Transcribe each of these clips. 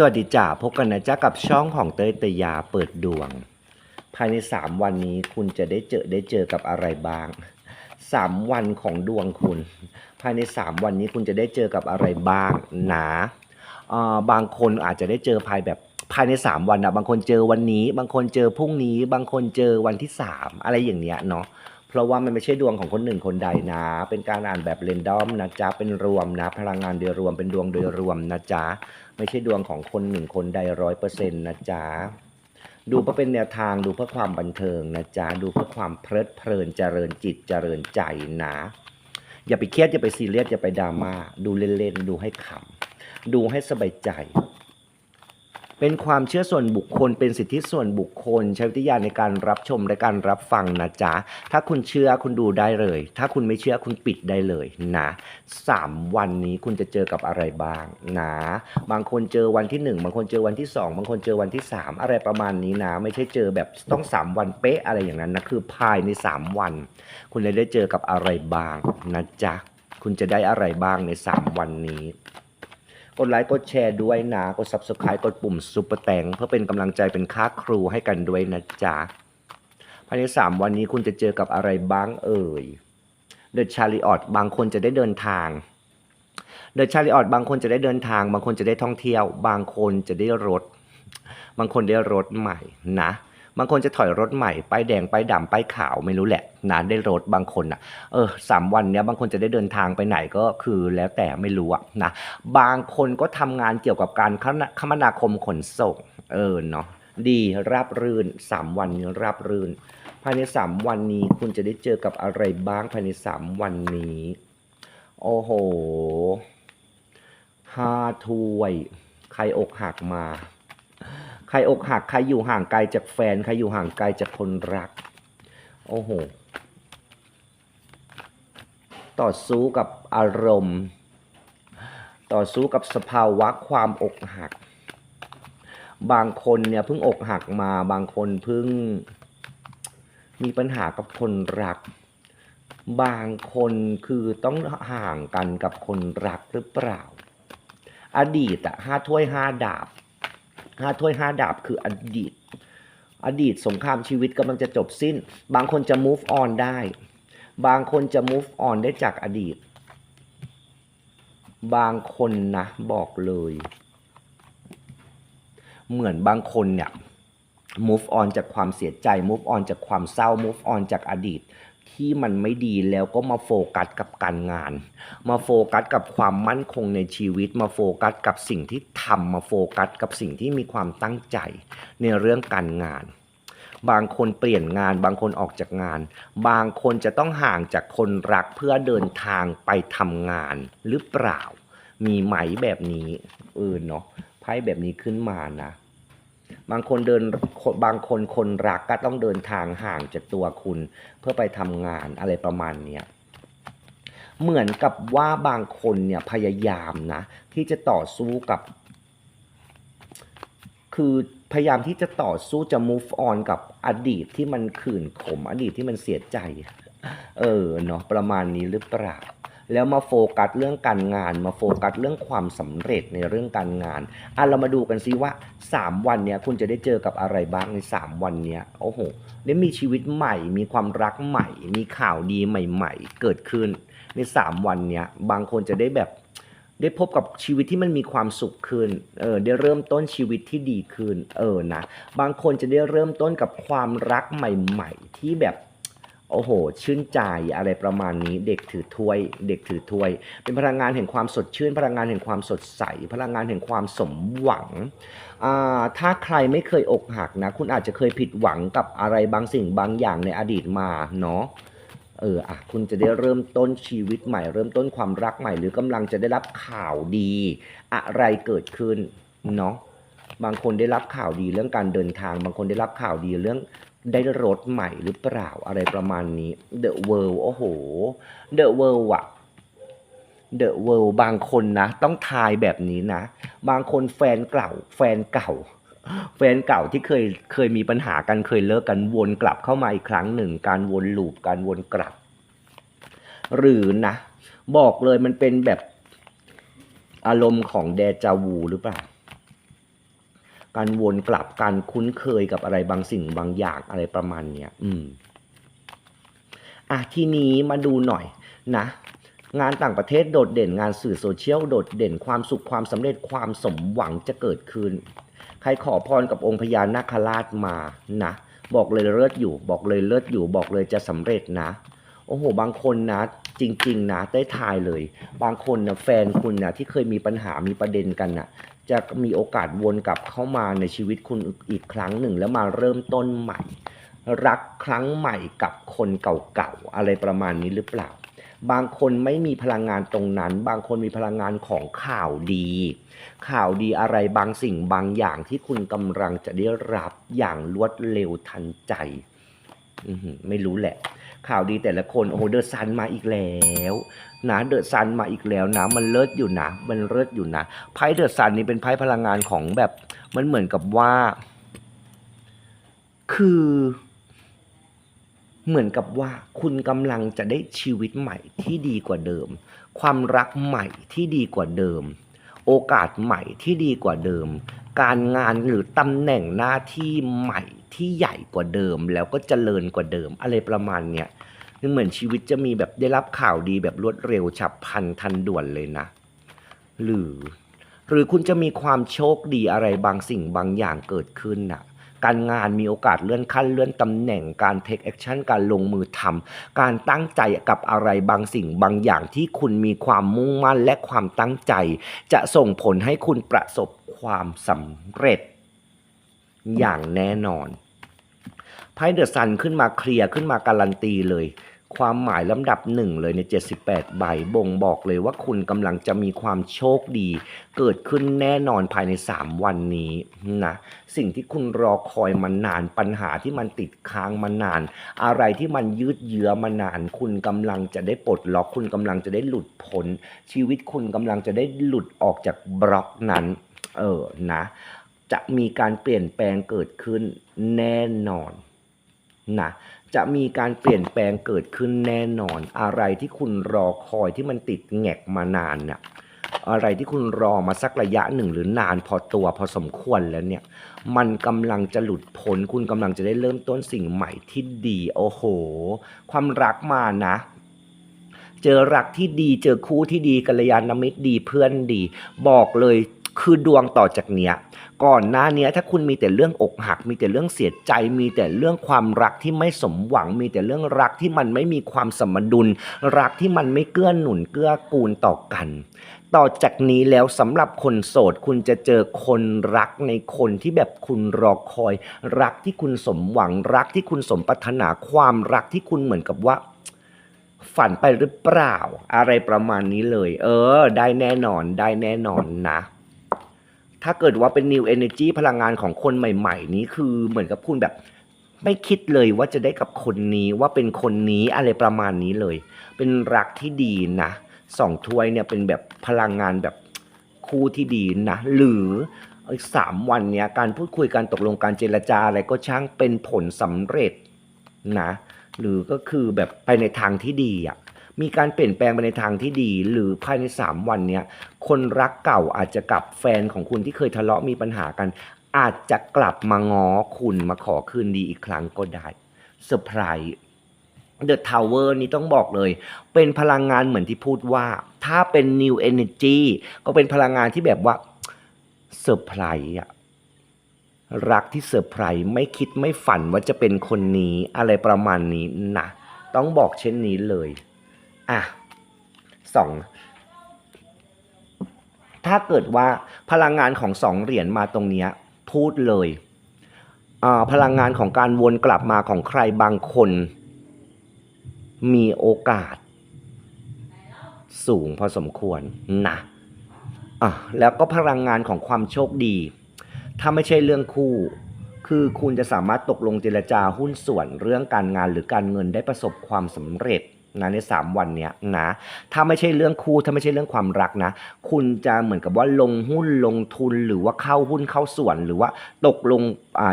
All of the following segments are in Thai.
สวัสดีจ้าพบกันนะจ๊ะกับช่องของเตยเตยาเปิดดวง ภายใน 3 วันนี้คุณจะได้เจอได้เจอกับอะไรบ้าง 3 วันของดวงคุณ ภายใน 3 วันนี้คุณจะได้เจอกับอะไรบ้างนะเอ่อบางคนอาจจะได้เจอภายแบบภายใน 3 วันนะบางคนเจอวันนี้ บางคนเจอพรุ่งนี้ บางคนเจอวันที่ 3 อะไรอย่างเนี้ยเนาะ เพราะว่ามันไม่ใช่ดวงของคนหนึ่งคนใดนะ เป็นการอ่านแบบเรนดอมนะจ๊ะ เป็นรวมนะ พลังงานโดยรวมเป็นดวงโดยรวมนะจ๊ะ ไม่ใช่ดวงของคนหนึ่งคนใดร้อยเปอร์เซ็นต์นะจ๊ะ ดูเพื่อเป็นแนวทางดูเพื่อความบันเทิงนะจ๊ะ ดูเพื่อความเพลิดเพลินเจริญจิตเจริญใจนะ อย่าไปเครียดอย่าไปซีเรียสอย่าไปดราม่าดูเล่นๆดูให้ขำดูให้สบายใจ เป็นความเชื่อส่วนบุคคล เป็นสิทธิส่วนบุคคล ใช้วิทยาในการรับชมและการรับฟังนะจ๊ะ ถ้าคุณเชื่อคุณดูได้เลย ถ้าคุณไม่เชื่อคุณปิดได้เลยนะสามวันนี้คุณจะเจอกับอะไรบ้างนะ บางคนเจอวันที่หนึ่งบางคนเจอวันที่สองบางคนเจอวันที่สามอะไรประมาณนี้นะ ไม่ใช่เจอแบบต้องสามวันเป๊ะอะไรอย่างนั้นนะคือภายในสามวัน คุณจะได้เจอกับอะไรบ้างนะจ๊ะคุณจะได้อะไรบ้างในสามวันนี้ กดไลค์กดแชร์ด้วยนะ กด subscribe กดปุ่มซุปเปอร์แตงเพื่อเป็นกำลังใจเป็นค่าครูให้กันด้วยนะจ๊ะ ภายใน 3 วันนี้คุณจะเจอกับอะไรบ้างเอ่ยเดอะชาริออตบางคนจะได้เดินทางเดอะชาริออตบางคนจะได้เดินทาง บางคนจะได้ท่องเที่ยว บางคนจะได้รถ บางคนได้รถใหม่นะ บางคนจะถอยรถใหม่ป้ายแดงป้ายดำป้ายขาวไม่รู้แหละนะได้รถบางคนอะเออสามวันเนี้ยบางคนจะได้เดินทางไปไหนก็คือแล้วแต่ไม่รู้อะนะบางคนก็ทำงานเกี่ยวกับการคมนาคมขนส่งเออเนาะดีราบรื่นสามวันนี้ราบรื่น ภายในสามวันนี้คุณจะได้เจอกับอะไรบ้างภายในสามวันนี้ โอ้โหห้าถ้วย ใครอกหักมา ใครอกหักใครอยู่ห่างไกลจากแฟน ใครอยู่ห่างไกลจากคนรัก โอ้โห ต่อสู้กับอารมณ์ ต่อสู้กับสภาวะความอกหัก บางคนเนี่ยเพิ่งอกหักมา บางคนเพิ่งมีปัญหากับคนรัก บางคนคือต้องห่างกันกับคนรักหรือเปล่า อดีตอะห้าถ้วยห้าดาบ ห้าถ้วยห้าดาบคืออดีต อดีตสงครามชีวิตกำลังจะจบสิ้น บางคนจะ move on ได้ บางคนจะ move on ได้จากอดีต บางคนนะบอกเลย เหมือนบางคนเนี่ย move on จากความเสียใจ move on จากความเศร้า move on จากอดีต ที่มันไม่ดีแล้วก็มาโฟกัสกับการงาน มาโฟกัสกับความมั่นคงในชีวิต มาโฟกัสกับสิ่งที่ทำมาโฟกัสกับสิ่งที่มีความตั้งใจในเรื่องการงาน บางคนเปลี่ยนงาน บางคนออกจากงาน บางคนจะต้องห่างจากคนรักเพื่อเดินทางไปทำงานหรือเปล่า มีไหมแบบนี้เออเนาะไพ่แบบนี้ขึ้นมานะ บางคนเดินบางคนคนรักก็ต้องเดินทางห่างจากตัวคุณ เพื่อไปทำงานอะไรประมาณเนี้ยเหมือนกับว่าบางคนเนี่ยพยายามนะ ที่จะต่อสู้กับ คือพยายามที่จะต่อสู้จะ move on กับอดีตที่มันขื่นขม อดีตที่มันเสียใจ เออเนาะประมาณนี้หรือเปล่า แล้วมาโฟกัสเรื่องการงาน มาโฟกัสเรื่องความสำเร็จในเรื่องการงานอะเรามาดูกันซิว่า 3 วันเนี้ยคุณจะได้เจอกับอะไรบ้างใน 3 วันเนี้ยโอ้โหได้มีชีวิตใหม่ มีความรักใหม่ มีข่าวดีใหม่ ๆ เกิดขึ้น ใน 3 วันเนี้ยบางคนจะได้แบบได้พบกับชีวิตที่มันมีความสุขขึ้น เออ ได้เริ่มต้นชีวิตที่ดีขึ้น เออ นะ บางคนจะได้เริ่มต้นกับความรักใหม่ ๆ ที่แบบ โอ้โห ชื่นใจอะไรประมาณนี้ เด็กถือถ้วย เด็กถือถ้วย เป็นพลังงานแห่งความสดชื่น พลังงานแห่งความสดใส พลังงานแห่งความสมหวังอ่าถ้าใครไม่เคยอกหักนะ คุณอาจจะเคยผิดหวังกับอะไรบางสิ่งบางอย่างในอดีตมาเนาะเอออะคุณจะได้เริ่มต้นชีวิตใหม่ เริ่มต้นความรักใหม่ หรือกำลังจะได้รับข่าวดี อะไรเกิดขึ้นเนาะ บางคนได้รับข่าวดีเรื่องการเดินทาง บางคนได้รับข่าวดีเรื่องได้รถใหม่หรือเปล่าอะไรประมาณนี้ The World โอ้โห The World อะ The World บางคนนะ ต้องทายแบบนี้นะ บางคนแฟนเก่า แฟนเก่า แฟนเก่าที่เคยเคยมีปัญหากันเคยเลิกกันวนกลับเข้ามาอีกครั้งหนึ่ง การวนลูปการวนกลับ หรือนะ บอกเลยมันเป็นแบบอารมณ์ของเดจาวูหรือเปล่า การวนกลับการคุ้นเคยกับอะไรบางสิ่งบางอย่างอะไรประมาณเนี้ยอืมอะทีนี้มาดูหน่อยนะ งานต่างประเทศโดดเด่นงานสื่อโซเชียลโดดเด่นความสุขความสำเร็จความสมหวังจะเกิดขึ้น ใครขอพรกับองค์พญานาคราชมานะบอกเลยเลิศอยู่ บอกเลยเลิศอยู่ บอกเลยจะสำเร็จนะ โอ้โห บางคนนะจริง ๆ นะได้ทายเลย บางคนนะแฟนคุณนะที่เคยมีปัญหามีประเด็นกันนะ จะมีโอกาสวนกลับเข้ามาในชีวิตคุณอีกครั้งหนึ่ง แล้วมาเริ่มต้นใหม่ รักครั้งใหม่กับคนเก่าๆอะไรประมาณนี้หรือเปล่า บางคนไม่มีพลังงานตรงนั้น บางคนมีพลังงานของข่าวดี ข่าวดีอะไรบางสิ่งบางอย่างที่คุณกำลังจะได้รับอย่างรวดเร็วทันใจ ไม่รู้แหละ ข่าวดีแต่ละคนโอ้โหเดอะซันมาอีกแล้วนะเดอะซันมาอีกแล้วนะ มันเลิศอยู่นะ มันเลิศอยู่นะไพ่เดอะซันนี่เป็นไพ่พลังงานของแบบมันเหมือนกับว่า คือ เหมือนกับว่าคุณกำลังจะได้ชีวิตใหม่ที่ดีกว่าเดิม ความรักใหม่ที่ดีกว่าเดิม โอกาสใหม่ที่ดีกว่าเดิม การงานหรือตำแหน่งหน้าที่ใหม่ ที่ใหญ่กว่าเดิม แล้วก็เจริญกว่าเดิม อะไรประมาณเนี้ยเหมือนชีวิตจะมีแบบได้รับข่าวดีแบบรวดเร็วฉับพลันทันด่วนเลยนะ หรือ หรือคุณจะมีความโชคดีอะไรบางสิ่งบางอย่างเกิดขึ้นน่ะ การงานมีโอกาสเลื่อนขั้นเลื่อนตำแหน่งการเทคแอคชั่นการลงมือทำการตั้งใจกับอะไรบางสิ่งบางอย่างที่คุณมีความมุ่งมั่นและความตั้งใจ จะส่งผลให้คุณประสบความสำเร็จ อย่างแน่นอนไพ่เดอะซันขึ้นมาเคลียร์ขึ้นมาการันตีเลย ความหมายลำดับหนึ่งเลยใน 78 ใบบ่งบอกเลยว่าคุณกำลังจะมีความโชคดี เกิดขึ้นแน่นอนภายใน 3 วันนี้นะสิ่งที่คุณรอคอยมานานปัญหาที่มันติดค้างมานาน อะไรที่มันยืดเยื้อมานาน คุณกำลังจะได้ปลดล็อกคุณกำลังจะได้หลุดพ้นชีวิตคุณกำลังจะได้หลุดออกจากบล็อกนั้น เออนะ จะมีการเปลี่ยนแปลงเกิดขึ้นแน่นอนนะจะมีการเปลี่ยนแปลงเกิดขึ้นแน่นอน อะไรที่คุณรอคอยที่มันติดแงกมานานเนี่ยอะไรที่คุณรอมาสักระยะหนึ่งหรือนานพอตัวพอสมควรแล้วเนี่ย มันกำลังจะหลุดพ้นคุณกำลังจะได้เริ่มต้นสิ่งใหม่ที่ดี โอ้โห ความรักมานะ เจอรักที่ดี เจอคู่ที่ดีกัลยาณมิตรดีเพื่อนดี บอกเลย คือดวงต่อจากเนี้ยก่อนหน้าเนี้ยถ้าคุณมีแต่เรื่องอกหัก มีแต่เรื่องเสียใจ มีแต่เรื่องความรักที่ไม่สมหวัง มีแต่เรื่องรักที่มันไม่มีความสมดุล รักที่มันไม่เกื้อหนุนเกื้อกูลต่อกัน ต่อจากนี้แล้วสำหรับคนโสดคุณจะเจอคนรักในคนที่แบบคุณรอคอย รักที่คุณสมหวังรักที่คุณสมปรารถนาความรักที่คุณเหมือนกับว่าฝันไปหรือเปล่า อะไรประมาณนี้เลย เออ ได้แน่นอนได้แน่นอนนะ ถ้าเกิดว่าเป็น new energy พลังงานของคนใหม่ ๆ นี้คือเหมือนกับคุณแบบไม่คิดเลยว่าจะได้กับคนนี้ว่าเป็นคนนี้อะไรประมาณนี้เลย เป็นรักที่ดีนะสองถ้วยเนี่ยเป็นแบบพลังงานแบบคู่ที่ดีนะ หรือสามวันเนี้ยการพูดคุยการตกลงการเจรจาอะไรก็ช่างเป็นผลสำเร็จนะ หรือก็คือแบบไปในทางที่ดีอะ มีการเปลี่ยนแปลงไปในทางที่ดี หรือภายใน 3 วันเนี้ยคนรักเก่าอาจจะกลับแฟนของคุณที่เคยทะเลาะมีปัญหากัน อาจจะกลับมาง้อคุณมาขอคืนดีอีกครั้งก็ได้เซอร์ไพรส์เดอะทาวเวอร์นี้ต้องบอกเลย เป็นพลังงานเหมือนที่พูดว่า ถ้าเป็น New Energy ก็เป็นพลังงานที่แบบว่าเซอร์ไพรส์อะรักที่เซอร์ไพรส์ไม่คิดไม่ฝันว่าจะเป็นคนนี้อะไรประมาณนี้นะ ต้องบอกเช่นนี้เลย อะสองถ้าเกิดว่าพลังงานของสองเหรียญมาตรงเนี้ยพูดเลยพลังงานของการวนกลับมาของใครบางคน มีโอกาส สูงพอสมควรนะอะแล้วก็พลังงานของความโชคดี ถ้าไม่ใช่เรื่องคู่ คือคุณจะสามารถตกลงเจรจาหุ้นส่วนเรื่องการงานหรือการเงินได้ประสบความสำเร็จ นะใน3วันเนี้ยนะถ้าไม่ใช่เรื่องคู่ถ้าไม่ใช่เรื่องความรักนะ คุณจะเหมือนกับว่าลงหุ้นลงทุนหรือว่าเข้าหุ้นเข้าส่วน หรือว่าตกลง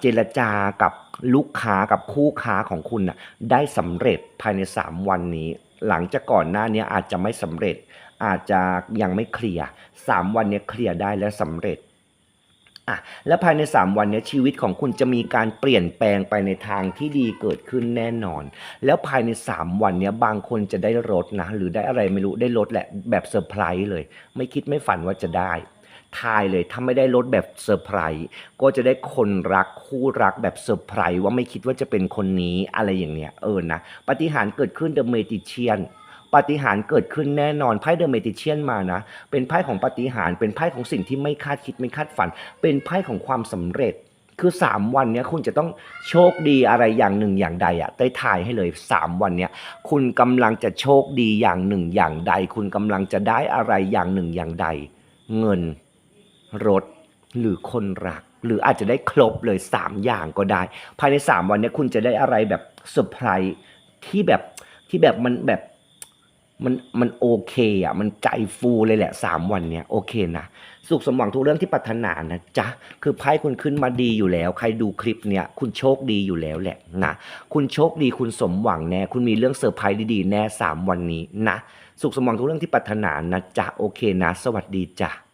เจรจากับลูกค้ากับคู่ค้าของคุณนะได้สำเร็จภายใน 3 วันนี้ หลังจากก่อนหน้านี้อาจจะไม่สำเร็จ อาจจะยังไม่เคลียร์สามวันนี้เคลียร์ได้และสำเร็จ อะและภายใน 3 วันนี้ชีวิตของคุณจะมีการเปลี่ยนแปลงไปในทางที่ดีเกิดขึ้นแน่นอน แล้วภายใน 3 วันนี้บางคนจะได้รถนะหรือได้อะไรไม่รู้ได้รถแหละแบบเซอร์ไพรส์เลย ไม่คิดไม่ฝันว่าจะได้ทายเลยถ้าไม่ได้รถแบบเซอร์ไพรส์ก็จะได้คนรักคู่รักแบบเซอร์ไพรส์ว่าไม่คิดว่าจะเป็นคนนี้อะไรอย่างเนี้ยเออนะปฏิหารเกิดขึ้นเดอะเมติเชียน ปาฏิหารย์เกิดขึ้นแน่นอนไพ่เดอะเมติเชียนมานะ เป็นไพ่ของปาฏิหารย์เป็นไพ่ของสิ่งที่ไม่คาดคิดไม่คาดฝัน เป็นไพ่ของความสำเร็จคือ 3 วันนี้คุณจะต้องโชคดีอะไรอย่างหนึ่งอย่างใดอะได้ทายให้เลย 3 วันนี้คุณกำลังจะโชคดีอย่างหนึ่งอย่างใด คุณกำลังจะได้อะไรอย่างหนึ่งอย่างใด เงิน รถ หรือคนรัก หรืออาจจะได้ครบเลย 3 อย่างก็ได้ ภายใน 3 วันนี้คุณจะได้อะไรแบบเซอร์ไพรส์ที่แบบที่แบบมันแบบ มันมันโอเคอะ มันใจฟูเลยแหละสามวันเนี้ยโอเคนะสุขสมหวังทุกเรื่องที่ปรารถนานะจ๊ะคือไพ่คุณขึ้นมาดีอยู่แล้ว ใครดูคลิปเนี้ยคุณโชคดีอยู่แล้วแหละนะคุณโชคดีคุณสมหวังแน่คุณมีเรื่องเซอร์ไพรส์ดีๆแน่สามวันนี้นะสุขสมหวังทุกเรื่องที่ปรารถนานะจ๊ะโอเคนะ สวัสดีจ้ะ